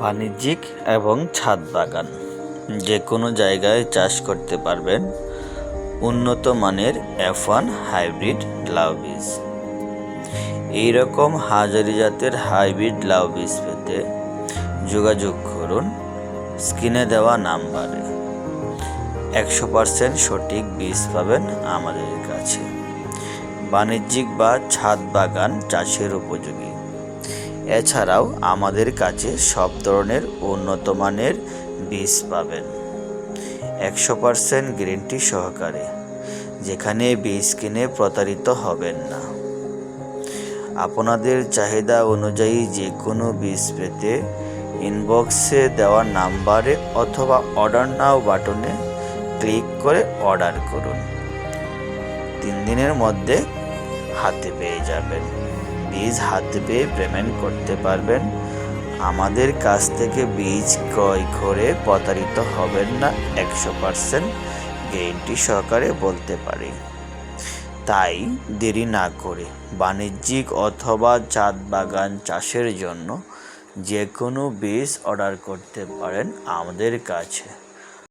বাণিজ্যিক এবং ছাদ বাগান। যে কোনো জায়গায় চাষ করতে পারবেন উন্নত মানের এফ ওয়ান হাইব্রিড লাউ বীজ। এই রকম হাজারি জাতের হাইব্রিড লাউ বীজ পেতে যোগাযোগ করুন, স্ক্রিনে দেওয়া নাম্বারে। একশো পার্সেন্ট সঠিক বীজ পাবেন আমাদের কাছে। বাণিজ্যিক বা ছাদ বাগান চাষের উপযোগী। এছাড়াও আমাদের কাছে সব ধরনের উন্নত মানের বীজ পাবেন। একশো পার্সেন্ট গ্যারেন্টি সহকারে, যেখানে বীজ কিনে প্রতারিত হবেন না। আপনাদের চাহিদা অনুযায়ী যে কোনো বীজ পেতে ইনবক্সে দেওয়া নাম্বারে অথবা অর্ডার নাও বাটনে ক্লিক করে অর্ডার করুন। তিন দিনের মধ্যে হাতে পেয়ে যাবেন। বীজ হাতে পেয়ে পেমেন্ট করতে পারবেন। আমাদের কাছ থেকে বীজ ক্রয় করে প্রতারিত হবেন না, একশো পার্সেন্ট গ্যারেন্টি সহকারে বলতে পারি। তাই দেরি না করে বাণিজ্যিক অথবা চাঁদ বাগান চাষের জন্য যে কোনো বীজ অর্ডার করতে পারেন আমাদের কাছে।